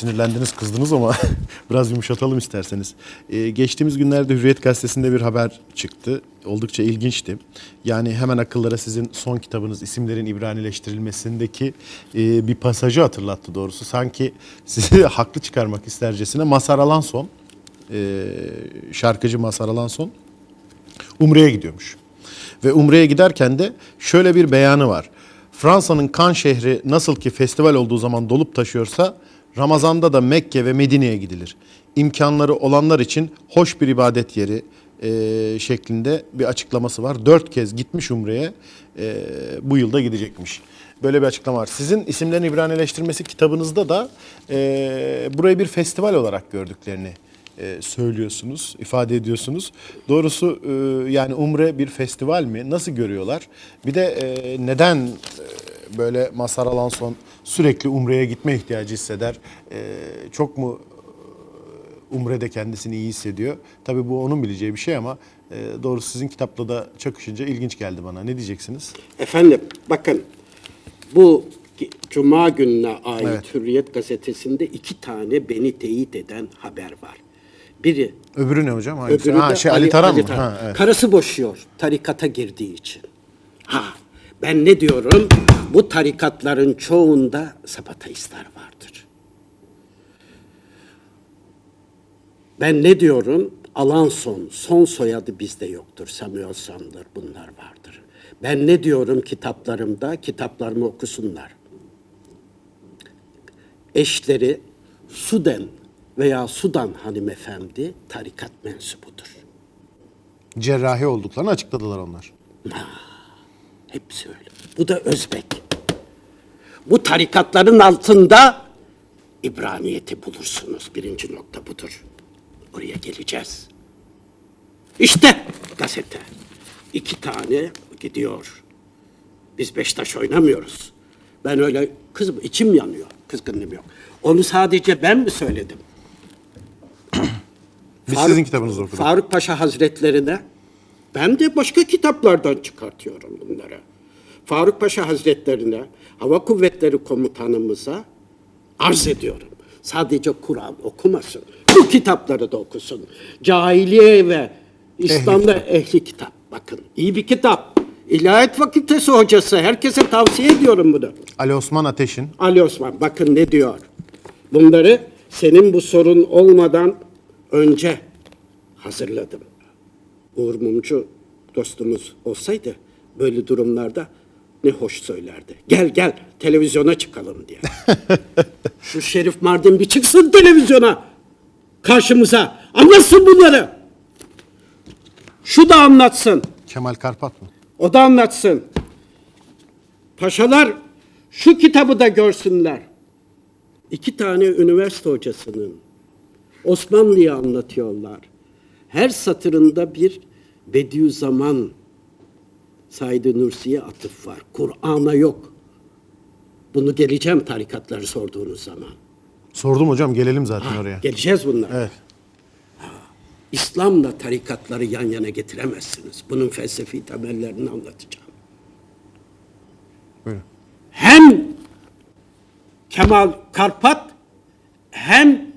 sinirlendiniz, kızdınız ama biraz yumuşatalım isterseniz. Ee, geçtiğimiz günlerde Hürriyet Gazetesi'nde bir haber çıktı. Oldukça ilginçti. Yani hemen akıllara sizin son kitabınız isimlerin İbranileştirilmesindeki e, bir pasajı hatırlattı doğrusu. Sanki sizi haklı çıkarmak istercesine Mazhar Alanson, e, şarkıcı Mazhar Alanson Umre'ye gidiyormuş. Ve Umre'ye giderken de şöyle bir beyanı var. Fransa'nın Kan şehri nasıl ki festival olduğu zaman dolup taşıyorsa Ramazan'da da Mekke ve Medine'ye gidilir. İmkanları olanlar için hoş bir ibadet yeri e, şeklinde bir açıklaması var. Dört kez gitmiş Umre'ye e, bu yılda gidecekmiş. Böyle bir açıklama var. Sizin isimlerin İbranileştirmesi kitabınızda da e, burayı bir festival olarak gördüklerini e, söylüyorsunuz, ifade ediyorsunuz. Doğrusu e, yani Umre bir festival mi? Nasıl görüyorlar? Bir de e, neden e, böyle Mazhar Alanson sürekli Umre'ye gitme ihtiyacı hisseder? E, çok mu e, Umre'de kendisini iyi hissediyor? Tabii bu onun bileceği bir şey ama e, doğrusu sizin kitapla da çakışınca ilginç geldi bana. Ne diyeceksiniz? Efendim bakın bu Cuma gününe ait Evet. Hürriyet gazetesinde iki tane beni teyit eden haber var. Biri Öbürü ne hocam? Hangisi? öbürü ha, şey Ali, Taran mı? Ha, evet. Karısı boşuyor tarikata girdiği için. Ha ben ne diyorum? Bu tarikatların çoğunda sapataistler vardır. Ben ne diyorum? Alanson, son soyadı bizde yoktur. Samuelson'dır, bunlar vardır. Ben ne diyorum kitaplarımda? Kitaplarımı okusunlar. Eşleri Suden veya Sudan hanımefendi tarikat mensubudur. Cerrahi olduklarını açıkladılar onlar. Hepsi öyle. Bu da Özbek. Bu tarikatların altında İbraniyeti bulursunuz. Birinci nokta budur. Oraya geleceğiz. İşte gazete. İki tane gidiyor. Biz Beşiktaş oynamıyoruz. Ben öyle kızım içim yanıyor. Kızgınlığım yok. Onu sadece ben mi söyledim? Biz Faruk- sizin kitabınızı okuduk. Faruk Paşa Hazretlerine ben de başka kitaplardan çıkartıyorum bunları. Faruk Paşa Hazretlerine, Hava Kuvvetleri Komutanımıza arz ediyorum. Sadece Kur'an okumasın. Bu kitapları da okusun. Cahiliye ve İslam'da ehli kitap. Bakın iyi bir kitap. İlahiyat Fakültesi hocası. Herkese tavsiye ediyorum bunu. Ali Osman Ateş'in Ali Osman bakın ne diyor. Bunları senin bu sorun olmadan önce hazırladım. Uğur Mumcu dostumuz olsaydı böyle durumlarda ne hoş söylerdi. Gel gel televizyona çıkalım diye. Şu Şerif Mardin bir çıksın televizyona karşımıza anlatsın bunları. Şu da anlatsın. Kemal Karpat mı? O da anlatsın. Paşalar şu kitabı da görsünler. İki tane üniversite hocasının Osmanlı'yı anlatıyorlar. Her satırında bir Bediüzzaman Said Nursi'ye atıf var. Kur'an'a yok. Bunu geleceğim tarikatları sorduğunuz zaman. Sordum hocam gelelim zaten oraya. Geleceğiz bunlara. Evet. İslam'la tarikatları yan yana getiremezsiniz. Bunun felsefi temellerini anlatacağım. Buyurun. Hem Kemal Karpat hem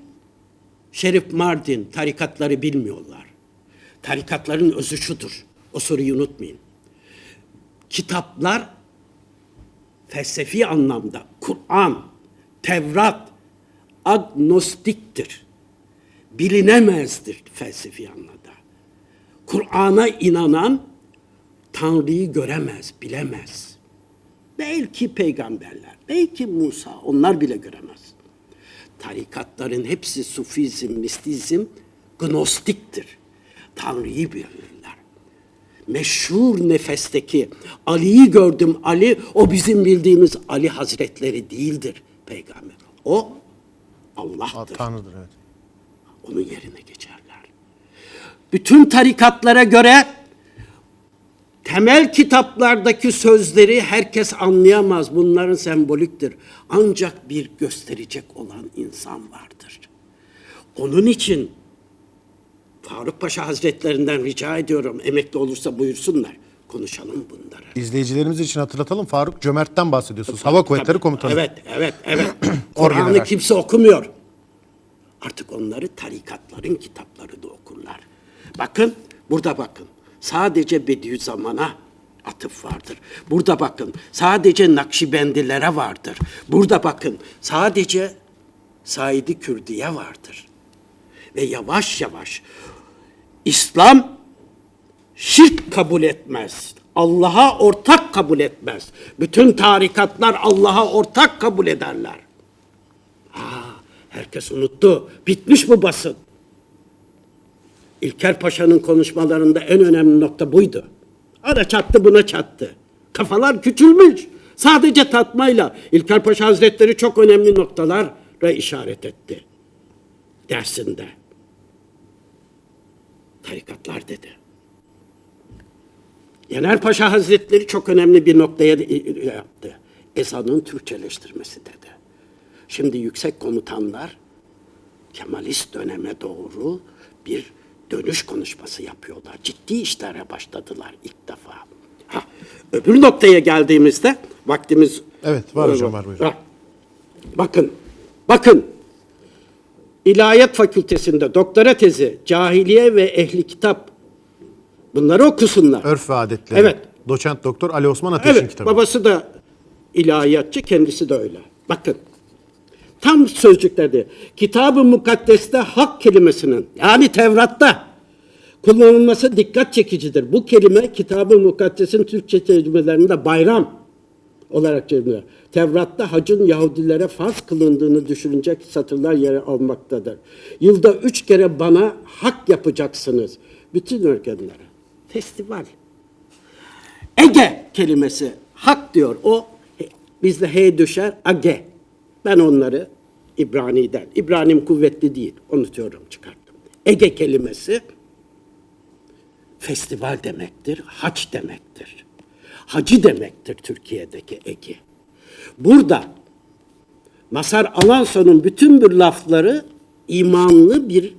Şerif Mardin tarikatları bilmiyorlar. Tarikatların özü şudur. O soruyu unutmayın. Kitaplar felsefi anlamda Kur'an, Tevrat agnostiktir. Bilinemezdir felsefi anlamda. Kur'an'a inanan Tanrı'yı göremez, bilemez. Belki peygamberler, belki Musa, onlar bile göremez. Tarikatların hepsi sufizm, mistizm, gnostiktir. Tanrı'yı bilirler. Meşhur nefesteki Ali'yi gördüm Ali, o bizim bildiğimiz Ali Hazretleri değildir peygamber. O Allah'tır. Tanrı'dır evet. Onun yerine geçerler. Bütün tarikatlara göre temel kitaplardaki sözleri herkes anlayamaz. Bunların semboliktir. Ancak bir gösterecek olan insan vardır. Onun için Faruk Paşa Hazretlerinden rica ediyorum emekli olursa buyursunlar. Konuşalım bunları. İzleyicilerimiz için hatırlatalım. Faruk Cömert'ten bahsediyorsunuz. Hava Kuvvetleri Komutanı. Evet, evet, evet. Kur'an'ı kimse okumuyor. Artık onları tarikatların kitapları da okurlar. Bakın, burada bakın. Sadece Bediüzzaman'a atıf vardır. Burada bakın. Sadece Nakşibendilere vardır. Burada bakın. Sadece Said-i Kürdiye vardır. Ve yavaş yavaş İslam şirk kabul etmez. Allah'a ortak kabul etmez. Bütün tarikatlar Allah'a ortak kabul ederler. Ha, herkes unuttu. Bitmiş bu basın. İlker Paşa'nın konuşmalarında en önemli nokta buydu. Ara çattı buna çattı. Kafalar küçülmüş. Sadece tatmayla İlker Paşa Hazretleri çok önemli noktalara işaret etti. Dersinde. Tarikatlar dedi. Yener Paşa Hazretleri çok önemli bir noktaya de- yaptı. Ezanın Türkçeleştirmesi dedi. Şimdi yüksek komutanlar Kemalist döneme doğru bir dönüş konuşması yapıyorlar. Ciddi işlere başladılar ilk defa. Ha, öbür noktaya geldiğimizde vaktimiz... Evet, var hocam, var, buyurun. Bakın, bakın. İlahiyat Fakültesinde doktora tezi, cahiliye ve ehli kitap bunları okusunlar. Örf ve adetleri. Evet. Doçent Doktor Ali Osman Ateş'in Evet, kitabı. babası da ilahiyatçı, kendisi de öyle. Bakın, tam sözcüklerde, Kitab-ı Mukaddes'te hak kelimesinin, yani Tevrat'ta kullanılması dikkat çekicidir. Bu kelime Kitab-ı Mukaddes'in Türkçe tercümelerinde bayram olarak çevirilir. Tevrat'ta hacın Yahudilere farz kılındığını düşünecek satırlar yer almaktadır. Yılda üç kere bana hak yapacaksınız. Bütün ülkelere. Festival. Ege kelimesi hak diyor. O bizde he düşer age. Ben onları İbrani'den. İbranim kuvvetli değil. Unutuyorum çıkarttım. Ege kelimesi festival demektir, haç demektir. Hacı demektir Türkiye'deki Ege. Burada Masar Alanson'un bütün bir lafları imanlı bir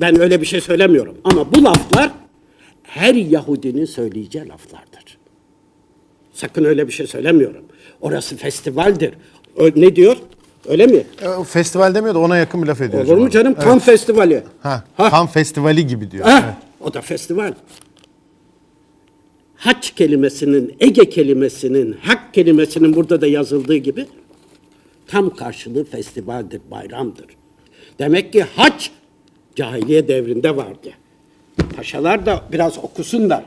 ben öyle bir şey söylemiyorum ama bu laflar her Yahudinin söyleyeceği laflardır. Sakın öyle bir şey söylemiyorum. Orası festivaldir. Ö- ne diyor? Öyle mi? E, Festival demiyor da ona yakın bir laf ediyor. Olur mu canım? Evet. Tam festivali. Ha, Ha. Tam festivali gibi diyor. Ha, Evet. O da festival. Hac kelimesinin, Ege kelimesinin, hak kelimesinin burada da yazıldığı gibi tam karşılığı festivaldir, bayramdır. Demek ki hac cahiliye devrinde vardı. Paşalar da biraz okusunlar.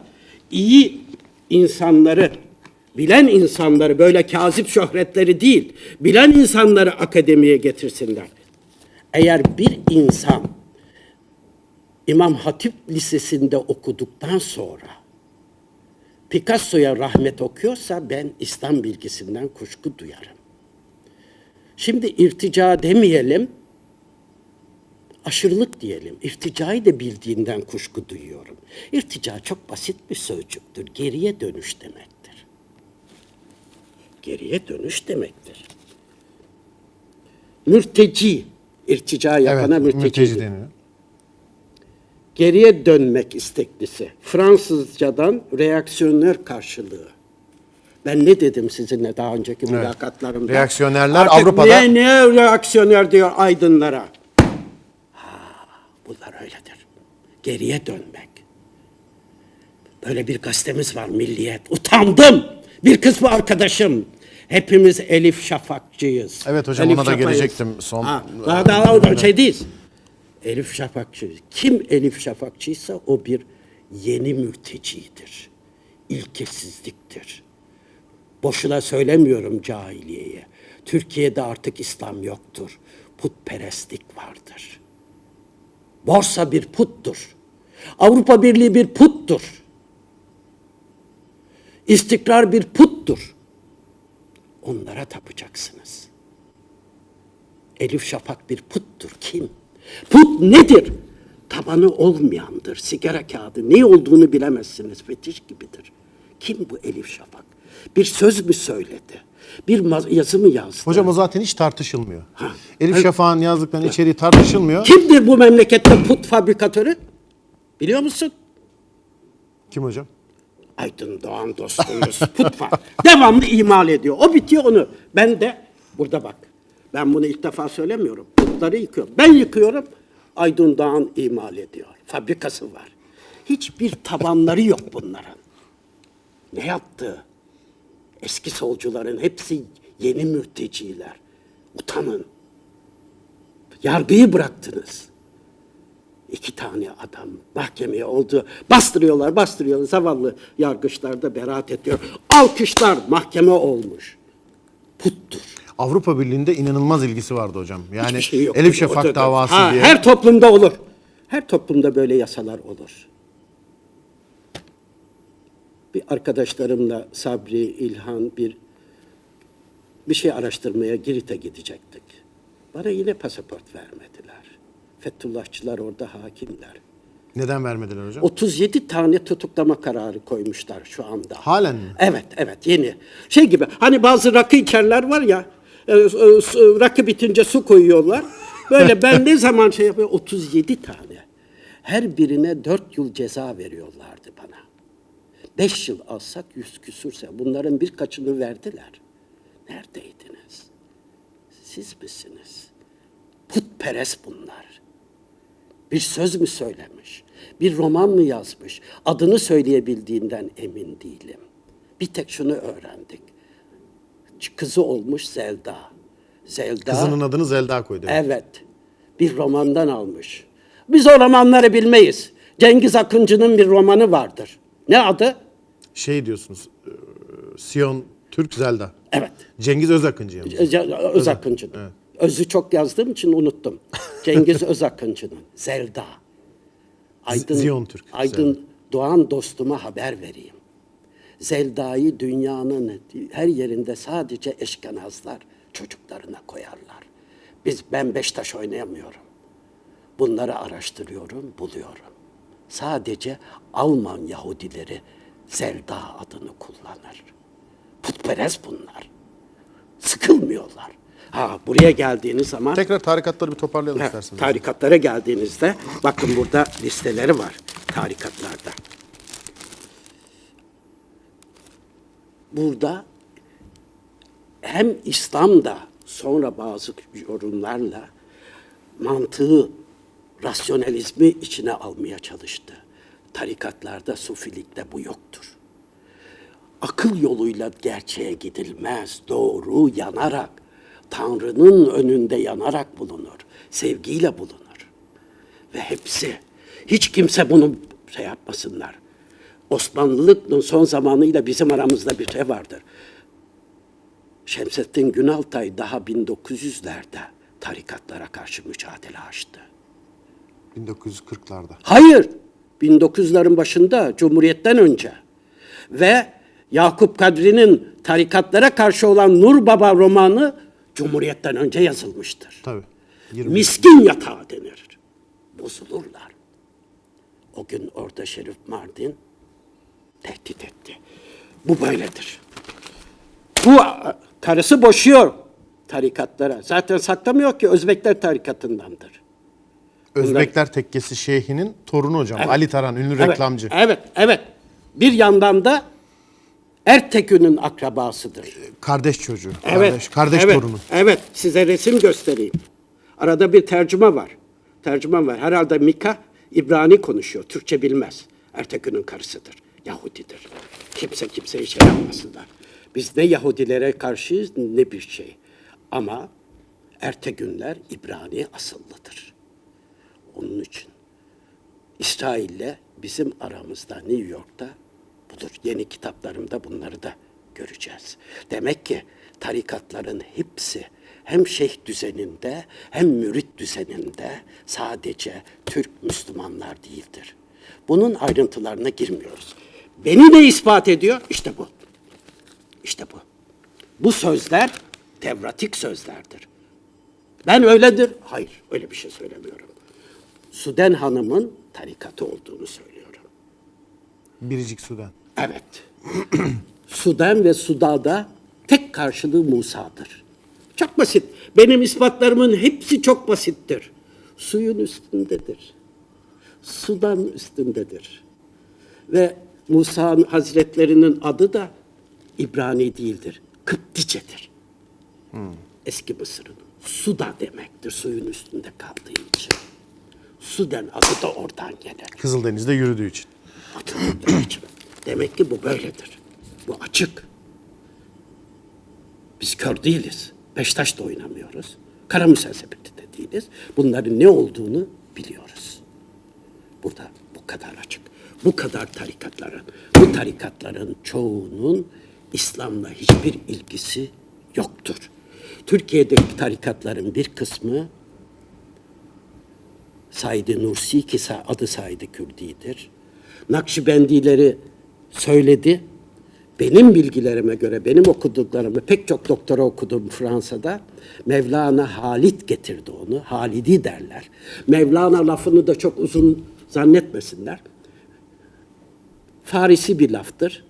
İyi insanları, bilen insanları, böyle kazip şöhretleri değil, bilen insanları akademiye getirsinler. Eğer bir insan İmam Hatip Lisesi'nde okuduktan sonra Picasso'ya rahmet okuyorsa ben İslam bilgisinden kuşku duyarım. Şimdi irtica demeyelim, aşırılık diyelim. İrticayı da bildiğinden kuşku duyuyorum. İrtica çok basit bir sözcüktür. Geriye dönüş demektir. Geriye dönüş demektir. Mürteci, irtica Evet, yapana mürteci, mülteci deniyor. Geriye dönmek isteklisi. Fransızcadan reaksiyonör karşılığı. Ben ne dedim sizinle daha önceki mülakatlarımda? Reaksiyonerler Artık Avrupa'da- Niye, niye reaksiyonör diyor aydınlara? Ha, bunlar öyledir. Geriye dönmek. Böyle bir gazetemiz var Milliyet. Utandım. Bir kısmı arkadaşım. Hepimiz Elif Şafakçıyız. Evet hocam, Elif ona da gelecektim son- Ha, daha daha şey değil. Elif Şafakçı. Kim Elif Şafakçıysa o bir yeni mültecidir. İlkesizliktir. Boşuna söylemiyorum cahiliyeye. Türkiye'de artık İslam yoktur. Putperestlik vardır. Borsa bir puttur. Avrupa Birliği bir puttur. İstikrar bir puttur. Onlara tapacaksınız. Elif Şafak bir puttur. Kim? Put nedir? Tabanı olmayandır. Sigara kağıdı. Ne olduğunu bilemezsiniz. Fetiş gibidir. Kim bu Elif Şafak? Bir söz mü söyledi? Bir yazı mı yazdı? Hocam o zaten hiç tartışılmıyor. Ha. Elif Evet. Şafak'ın yazdıklarının içeriği tartışılmıyor. Kimdir bu memlekette put fabrikatörü? Biliyor musun? Kim hocam? Aydın Doğan dostumuz put fa- Devamlı imal ediyor. O bitiyor onu. Ben de burada bak. Ben bunu ilk defa söylemiyorum. Putları yıkıyor. Ben yıkıyorum. Aydın Dağan imal ediyor. Fabrikası var. Hiçbir tabanları yok bunların. Ne yaptı? Eski solcuların hepsi yeni mülteciler. Utanın. Yargıyı bıraktınız. İki tane adam mahkemeye oldu. Bastırıyorlar, bastırıyorlar. Zavallı yargıçlar da beraat ediyor. Alkışlar mahkeme olmuş. Avrupa Birliği'nde inanılmaz ilgisi vardı hocam. Yani Hiçbir şey yok. Elif Şafak da- davası Ha, diye. Her toplumda olur. Her toplumda böyle yasalar olur. Bir arkadaşlarımla Sabri, İlhan bir bir şey araştırmaya Girit'e gidecektik. Bana yine pasaport vermediler. Fethullahçılar orada hakimler. Neden vermediler hocam? 37 tane tutuklama kararı koymuşlar şu anda. Halen mi? Evet, evet yeni. Şey gibi hani bazı rakı içerler var ya, rakı bitince su koyuyorlar. Böyle ben ne zaman şey yapıyorum 37 tane. Her birine 4 yıl ceza veriyorlardı bana. 5 yıl alsak yüz küsürse bunların birkaçını verdiler. Neredeydiniz? Siz misiniz? Putperest bunlar. Bir söz mü söylemiş? Bir roman mı yazmış? Adını söyleyebildiğinden emin değilim. Bir tek şunu öğrendik. Kızı olmuş Zelda. Zelda. Kızının adını Zelda koydu. Evet. Bir romandan almış. Biz o romanları bilmeyiz. Cengiz Akıncı'nın bir romanı vardır. Ne adı? Şey diyorsunuz. e, Siyon Türk Zelda. Evet. Cengiz Özakıncı yalnız. Öz- Öz Akıncı'nın. Özü çok yazdığım için unuttum. Cengiz Öz Akıncı'nın. Zelda. Aydın, Ziyon Türk, Aydın. Doğan dostuma haber vereyim. Zelda'yı dünyanın her yerinde sadece eşkenazlar çocuklarına koyarlar. Biz ben Beştaş oynayamıyorum. Bunları araştırıyorum, buluyorum. Sadece Alman Yahudileri Zelda adını kullanır. Putperest bunlar. Sıkılmıyorlar. Ha buraya geldiğiniz zaman Tekrar tarikatları bir toparlayalım Ha, isterseniz. tarikatlara geldiğinizde bakın burada listeleri var tarikatlarda. Burada hem İslam'da sonra bazı yorumlarla mantığı, rasyonalizmi içine almaya çalıştı. Tarikatlarda, sufilikte bu yoktur. Akıl yoluyla gerçeğe gidilmez. Doğru yanarak, Tanrı'nın önünde yanarak bulunur. Sevgiyle bulunur. Ve hepsi, hiç kimse bunu şey yapmasınlar. Osmanlılık'ın son zamanıyla bizim aramızda bir şey vardır. Şemsettin Günaltay daha 1900'lerde tarikatlara karşı mücadele açtı. 1940'larda. Hayır. 1900'lerin başında Cumhuriyet'ten önce ve Yakup Kadri'nin tarikatlara karşı olan Nur Baba romanı Cumhuriyet'ten önce yazılmıştır. Tabii. 20 Miskin yatağı denir. Bozulurlar. O gün orada Şerif Mardin tehdit etti. Bu böyledir. Bu karısı boşuyor tarikatlara. Zaten saklamıyor ki Özbekler tarikatındandır. Özbekler Tekkesi Şeyhi'nin torunu hocam. Ali Taran ünlü Evet, reklamcı. Evet, evet. Bir yandan da Ertekün'ün akrabasıdır. Kardeş çocuğu. Evet. Kardeş, kardeş evet, torunu. Evet, size resim göstereyim. Arada bir tercüme var. Tercüman var. Herhalde Mika İbrani konuşuyor. Türkçe bilmez. Ertekün'ün karısıdır. Yahudidir. Kimse kimseye şey yapmasınlar. Biz ne Yahudilere karşıyız ne bir şey. Ama Ertegünler İbrani asıllıdır. Onun için İsrail'le bizim aramızda New York'ta budur. Yeni kitaplarımda bunları da göreceğiz. Demek ki tarikatların hepsi hem şeyh düzeninde hem mürit düzeninde sadece Türk Müslümanlar değildir. Bunun ayrıntılarına girmiyoruz. Beni ne ispat ediyor? İşte bu. İşte bu. Bu sözler Tevratik sözlerdir. Ben öyledir. Hayır, öyle bir şey söylemiyorum. Suden Hanım'ın tarikatı olduğunu söylüyorum. Biricik Sudan. Evet. Sudan ve Suda'da tek karşılığı Musa'dır. Çok basit. Benim ispatlarımın hepsi çok basittir. Suyun üstündedir. Sudan üstündedir. Ve Musa Hazretlerinin adı da İbrani değildir. Kıpticedir. Eski Mısır'ın. su da demektir suyun üstünde kaldığı için. Suden adı da oradan gelir. Kızıldeniz'de yürüdüğü için. Atıldığı için. Demek ki bu böyledir. Bu açık. Biz kör değiliz. Beştaş da oynamıyoruz. Kara müselsebeti de değiliz. Bunların ne olduğunu biliyoruz. Burada bu kadar açık. Bu kadar tarikatların, bu tarikatların çoğunun İslam'la hiçbir ilgisi yoktur. Türkiye'deki tarikatların bir kısmı Said-i Nursi ki adı Said-i Kürdi'dir. Nakşibendileri söyledi. Benim bilgilerime göre, benim okuduklarımı, pek çok doktora okudum Fransa'da. Mevlana Halit getirdi onu. Halidi derler. Mevlana lafını da çok uzun zannetmesinler. Farisi bir laftır.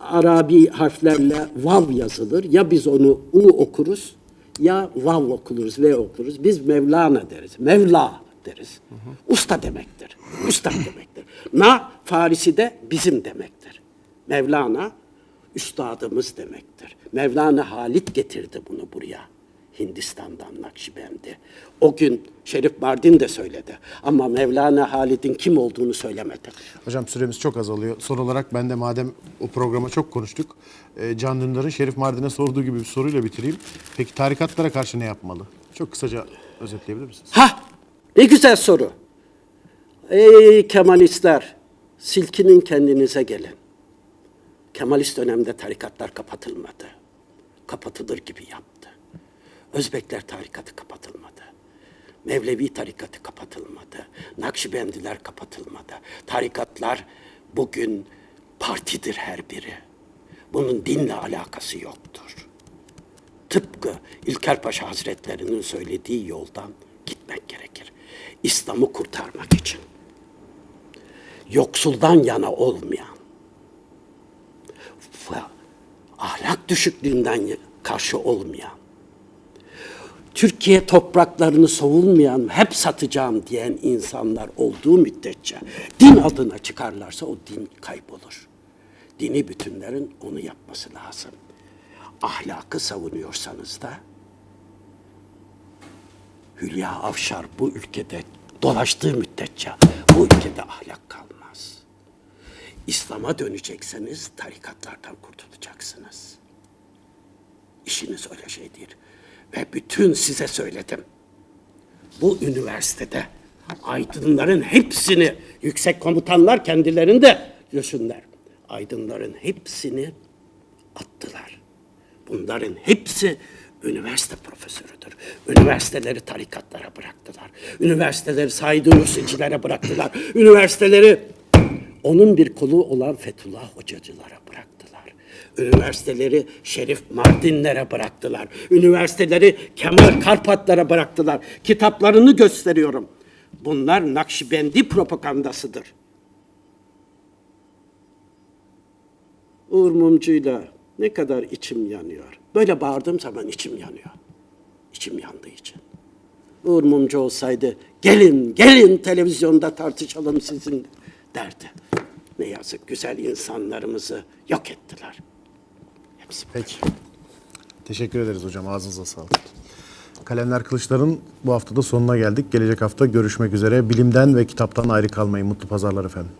Arabi harflerle vav yazılır. Ya biz onu u okuruz ya vav okuruz, v okuruz. Biz Mevlana deriz. Mevla deriz. Usta demektir. Usta demektir. Na Farisi de bizim demektir. Mevlana üstadımız demektir. Mevlana Halit getirdi bunu buraya. Hindistan'dan Nakşibendi. O gün Şerif Mardin de söyledi. Ama Mevlana Halit'in kim olduğunu söylemedi. Hocam süremiz çok azalıyor. Son olarak ben de madem o programa çok konuştuk. E, Can Dündar'ın Şerif Mardin'e sorduğu gibi bir soruyla bitireyim. Peki tarikatlara karşı ne yapmalı? Çok kısaca özetleyebilir misiniz? Ha, ne güzel soru. Ey Kemalistler, silkinin kendinize gelin. Kemalist dönemde tarikatlar kapatılmadı. Kapatılır gibi yaptı. Özbekler tarikatı kapatılmadı. Mevlevi tarikatı kapatılmadı. Nakşibendiler kapatılmadı. Tarikatlar bugün partidir her biri. Bunun dinle alakası yoktur. Tıpkı İlker Paşa Hazretlerinin söylediği yoldan gitmek gerekir. İslam'ı kurtarmak için. Yoksuldan yana olmayan, ahlak düşüklüğünden karşı olmayan, Türkiye topraklarını savunmayan, hep satacağım diyen insanlar olduğu müddetçe din adına çıkarlarsa o din kaybolur. Dini bütünlerin onu yapması lazım. Ahlakı savunuyorsanız da Hülya Avşar bu ülkede dolaştığı müddetçe bu ülkede ahlak kalmaz. İslam'a dönecekseniz tarikatlardan kurtulacaksınız. İşiniz öyle şey değil. Ve bütün size söyledim. Bu üniversitede aydınların hepsini, yüksek komutanlar kendilerinde düşünler. Aydınların hepsini attılar. Bunların hepsi üniversite profesörüdür. Üniversiteleri tarikatlara bıraktılar. Üniversiteleri Said Nursi'cilere bıraktılar. Üniversiteleri onun bir kolu olan Fethullah Hocacılara bıraktılar. Üniversiteleri Şerif Mardinlere bıraktılar. Üniversiteleri Kemal Karpatlara bıraktılar. Kitaplarını gösteriyorum. Bunlar Nakşibendi propagandasıdır. Uğur Mumcu'yla ne kadar içim yanıyor. Böyle bağırdığım zaman içim yanıyor. İçim yandığı için. Uğur Mumcu olsaydı gelin gelin televizyonda tartışalım sizin derdi. Ne yazık güzel insanlarımızı yok ettiler. Hepsi. Peki. Teşekkür ederiz hocam. Ağzınıza sağlık. Kalemler Kılıçlar'ın bu haftada sonuna geldik. Gelecek hafta görüşmek üzere. Bilimden ve kitaptan ayrı kalmayın. Mutlu pazarlar efendim.